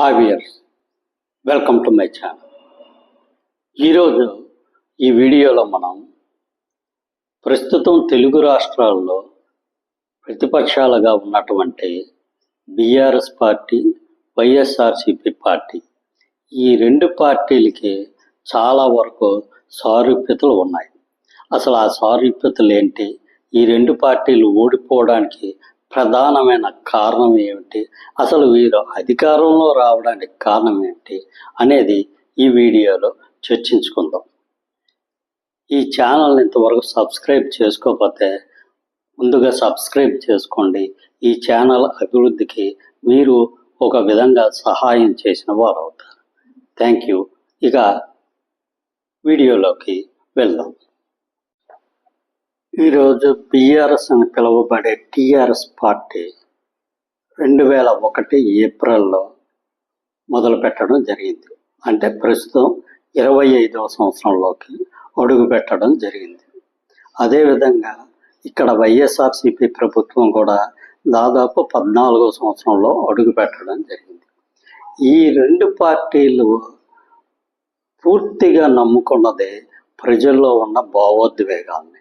Hi viewers welcome to my channel ఈరోజు ఈ వీడియోలో మనం ప్రస్తుతం తెలుగు రాష్ట్రాల్లో ప్రతిపక్షాలుగా ఉన్నటువంటి బీఆర్ఎస్ పార్టీ వైఎస్ఆర్సిపి పార్టీ ఈ రెండు పార్టీలకి చాలా వరకు సారూప్యతలు ఉన్నాయి. అసలు ఆ సారూప్యతలు ఏంటి? ఈ రెండు పార్టీలు ఓడిపోవడానికి ప్రధానమైన కారణం ఏమిటి? అసలు వీరు అధికారంలో రావడానికి కారణం ఏమిటి? అనేది ఈ వీడియోలో చర్చించుకుందాం. ఈ ఛానల్ ఇంతవరకు సబ్స్క్రైబ్ చేసుకోకపోతే ముందుగా సబ్స్క్రైబ్ చేసుకోండి. ఈ ఛానల్ అభివృద్ధికి మీరు ఒక విధంగా సహాయం చేసిన వారు అవుతారు థ్యాంక్ యూ. ఇక వీడియోలోకి వెళ్దాం. ఈరోజు బీఆర్ఎస్ అని పిలువబడే టీఆర్ఎస్ పార్టీ రెండు వేల ఒకటి ఏప్రిల్లో మొదలుపెట్టడం జరిగింది. అంటే ప్రస్తుతం ఇరవై ఐదవ సంవత్సరంలోకి అడుగు పెట్టడం జరిగింది. అదేవిధంగా ఇక్కడ వైఎస్ఆర్సిపి ప్రభుత్వం కూడా దాదాపు పద్నాలుగో సంవత్సరంలో అడుగు పెట్టడం జరిగింది. ఈ రెండు పార్టీలు పూర్తిగా నమ్ముకున్నది ప్రజల్లో ఉన్న భావోద్వేగాల్ని.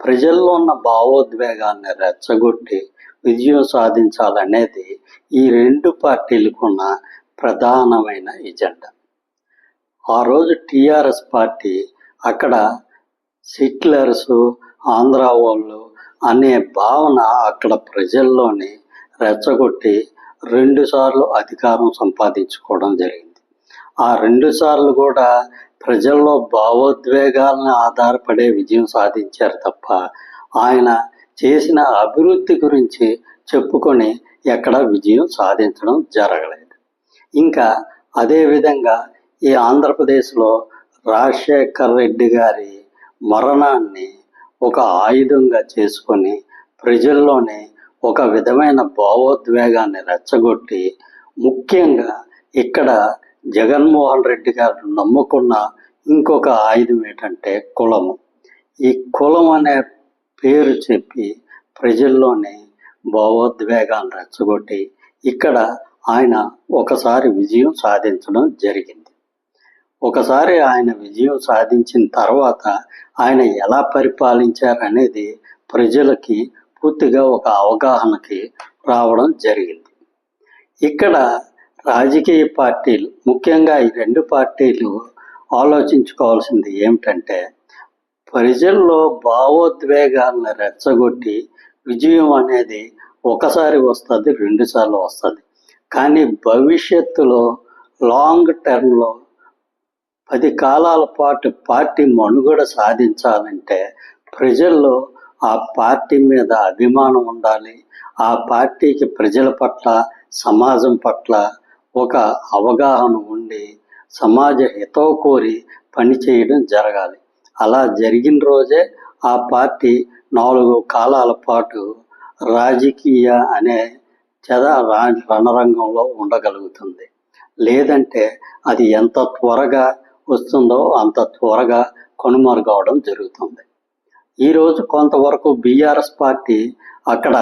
ప్రజల్లో ఉన్న భావోద్వేగాన్ని రెచ్చగొట్టి విజయం సాధించాలనేది ఈ రెండు పార్టీలకున్న ప్రధానమైన ఎజెండా. ఆ రోజు టీఆర్ఎస్ పార్టీ అక్కడ సిట్లర్స్ ఆంధ్ర వాళ్ళు అనే భావన అక్కడ ప్రజల్లోని రెచ్చగొట్టి రెండుసార్లు అధికారం సంపాదించుకోవడం జరిగింది. ఆ రెండు సార్లు కూడా ప్రజల్లో భావోద్వేగాలను ఆధారపడే విజయం సాధించారు తప్ప ఆయన చేసిన అభివృద్ధి గురించి చెప్పుకొని ఎక్కడ విజయం సాధించడం జరగలేదు. ఇంకా అదేవిధంగా ఈ ఆంధ్రప్రదేశ్లో రాజశేఖర్ రెడ్డి గారి మరణాన్ని ఒక ఆయుధంగా చేసుకొని ప్రజల్లోనే ఒక విధమైన భావోద్వేగాన్ని రెచ్చగొట్టి ముఖ్యంగా ఇక్కడ జగన్మోహన్ రెడ్డి గారు నమ్ముకున్న ఇంకొక ఆయుధం ఏంటంటే కులము. ఈ కులం అనే పేరు చెప్పి ప్రజల్లోని భావోద్వేగాన్ని రెచ్చగొట్టి ఇక్కడ ఆయన ఒకసారి విజయం సాధించడం జరిగింది. ఒకసారి ఆయన విజయం సాధించిన తర్వాత ఆయన ఎలా పరిపాలించారనేది ప్రజలకి పూర్తిగా ఒక అవగాహనకి రావడం జరిగింది. ఇక్కడ రాజకీయ పార్టీలు ముఖ్యంగా ఈ రెండు పార్టీలు ఆలోచించుకోవాల్సింది ఏమిటంటే ప్రజల్లో భావోద్వేగాలను రెచ్చగొట్టి విజయం అనేది ఒకసారి వస్తుంది రెండుసార్లు వస్తుంది. కానీ భవిష్యత్తులో లాంగ్ టర్మ్లో పది కాలాల పాటు పార్టీ మనుగడ సాధించాలంటే ప్రజల్లో ఆ పార్టీ మీద అభిమానం ఉండాలి. ఆ పార్టీకి ప్రజల పట్ల సమాజం పట్ల ఒక అవగాహన ఉండి సమాజ హితో కోరి పనిచేయడం జరగాలి. అలా జరిగిన రోజే ఆ పార్టీ నాలుగు కాలాల పాటు రాజకీయ అనే చెద రణరంగంలో ఉండగలుగుతుంది. లేదంటే అది ఎంత త్వరగా వస్తుందో అంత త్వరగా కనుమరుగవడం జరుగుతుంది. ఈరోజు కొంతవరకు బీఆర్ఎస్ పార్టీ అక్కడ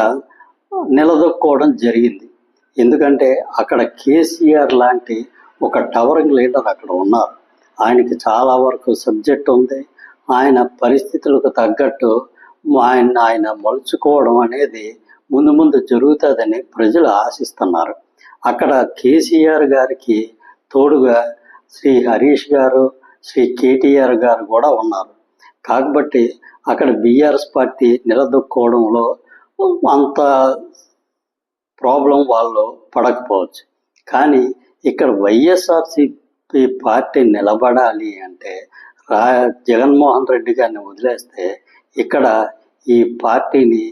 నిలదొక్కోవడం జరిగింది. ఎందుకంటే అక్కడ కేసీఆర్ లాంటి ఒక టవరింగ్ లీడర్ అక్కడ ఉన్నారు. ఆయనకి చాలా వరకు సబ్జెక్ట్ ఉంది. ఆయన పరిస్థితులకు తగ్గట్టు ఆయన ఆయన మలుచుకోవడం అనేది ముందు ముందు జరుగుతుందని ప్రజలు ఆశిస్తున్నారు. అక్కడ కేసీఆర్ గారికి తోడుగా శ్రీ హరీష్ గారు శ్రీ కేటీఆర్ గారు కూడా ఉన్నారు. కాబట్టి అక్కడ బీఆర్ఎస్ పార్టీ నిలదొక్కుకోవడంలో అంత ప్రాబ్లం వాళ్ళు పడకపోవచ్చు. కానీ ఇక్కడ వైఎస్ఆర్సిపి పార్టీ నిలబడాలి అంటే రా జగన్మోహన్ రెడ్డి గారిని వదిలేస్తే ఇక్కడ ఈ పార్టీని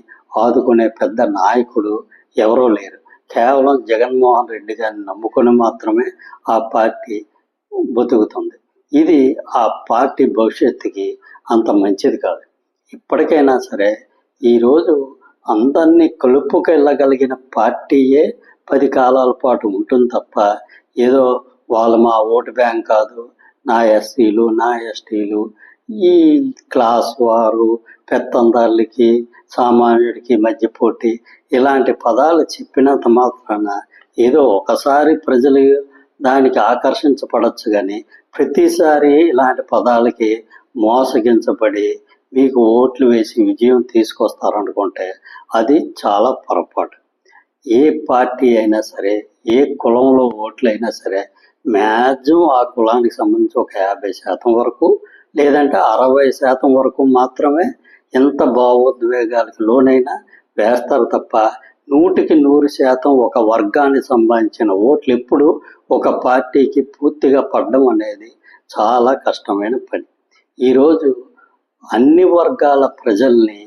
ఆదుకునే పెద్ద నాయకుడు ఎవరూ లేరు. కేవలం జగన్మోహన్ రెడ్డి గారిని నమ్ముకొని మాత్రమే ఆ పార్టీ బతుకుతుంది. ఇది ఆ పార్టీ భవిష్యత్తుకి అంత మంచిది కాదు. ఇప్పటికైనా సరే ఈరోజు అందరినీ కలుపుకెళ్ళగలిగిన పార్టీయే పది కాలాల పాటు ఉంటుంది తప్ప ఏదో వాళ్ళు మా ఓటు బ్యాంక్ కాదు నా ఎస్సీలు నా ఎస్టీలు ఈ క్లాస్ వారు పెత్తందారులకి సామాన్యుడికి మధ్య పోటీ ఇలాంటి పదాలు చెప్పినంత మాత్రాన ఏదో ఒకసారి ప్రజలు దానికి ఆకర్షించబడచ్చు కానీ ప్రతిసారి ఇలాంటి పదాలకి మోసగించబడి మీకు ఓట్లు వేసి విజయం తీసుకొస్తారనుకుంటే అది చాలా పొరపాటు. ఏ పార్టీ అయినా సరే ఏ కులంలో ఓట్లు అయినా సరే మ్యాక్సిమం ఆ కులానికి సంబంధించి ఒక యాభై శాతం వరకు లేదంటే అరవై శాతం వరకు మాత్రమే ఎంత భావోద్వేగాలకు లోనైనా వేస్తారు తప్ప నూటికి నూరు శాతం ఒక వర్గానికి సంబంధించిన ఓట్లు ఎప్పుడు ఒక పార్టీకి పూర్తిగా పడడం అనేది చాలా కష్టమైన పని. ఈరోజు అన్ని వర్గాల ప్రజల్ని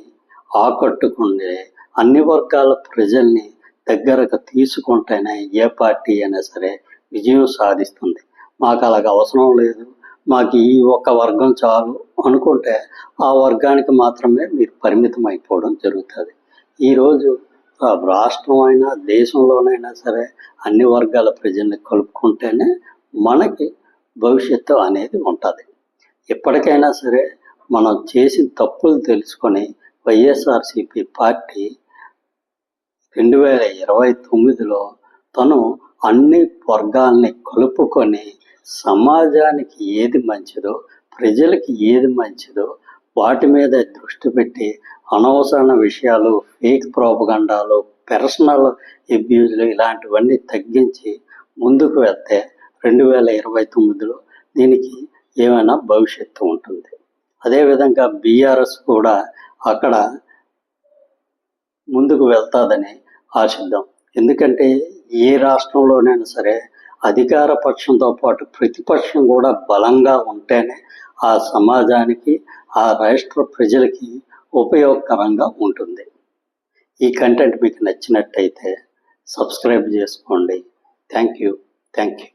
ఆకట్టుకుంటే అన్ని వర్గాల ప్రజల్ని దగ్గరకు తీసుకుంటేనే ఏ పార్టీ అయినా సరే విజయం సాధిస్తుంది. మాకు అలాగ అవసరం లేదు. మాకు ఈ ఒక్క వర్గం చాలు అనుకుంటే ఆ వర్గానికి మాత్రమే మీరు పరిమితం అయిపోవడం జరుగుతుంది ఈరోజు రాష్ట్రం అయినా దేశంలోనైనా సరే అన్ని వర్గాల ప్రజల్ని కలుపుకుంటేనే మనకి భవిష్యత్తు అనేది ఉంటుంది. ఎప్పటికైనా సరే మనం చేసిన తప్పులు తెలుసుకొని వైఎస్ఆర్సిపి పార్టీ రెండు వేల ఇరవై తొమ్మిదిలో తను అన్ని వర్గాల్ని కలుపుకొని సమాజానికి ఏది మంచిదో ప్రజలకి ఏది మంచిదో వాటి మీద దృష్టి పెట్టి అనవసరమైన విషయాలు ఫేక్ ప్రోపగండాలు పర్సనల్ అబ్యూజ్లు ఇలాంటివన్నీ తగ్గించి ముందుకు వెళ్తే రెండు వేల ఇరవై తొమ్మిదిలో దీనికి ఏమైనా భవిష్యత్తు ఉంటుంది. అదేవిధంగా బీఆర్ఎస్ కూడా అక్కడ ముందుకు వెళ్తాదని ఆశిద్దాం. ఎందుకంటే ఏ రాష్ట్రంలోనైనా సరే అధికార పక్షంతో పాటు ప్రతిపక్షం కూడా బలంగా ఉంటేనే ఆ సమాజానికి ఆ రాష్ట్ర ప్రజలకి ఉపయోగకరంగా ఉంటుంది. ఈ కంటెంట్ మీకు నచ్చినట్టయితే సబ్స్క్రైబ్ చేసుకోండి. Thank you. Thank you.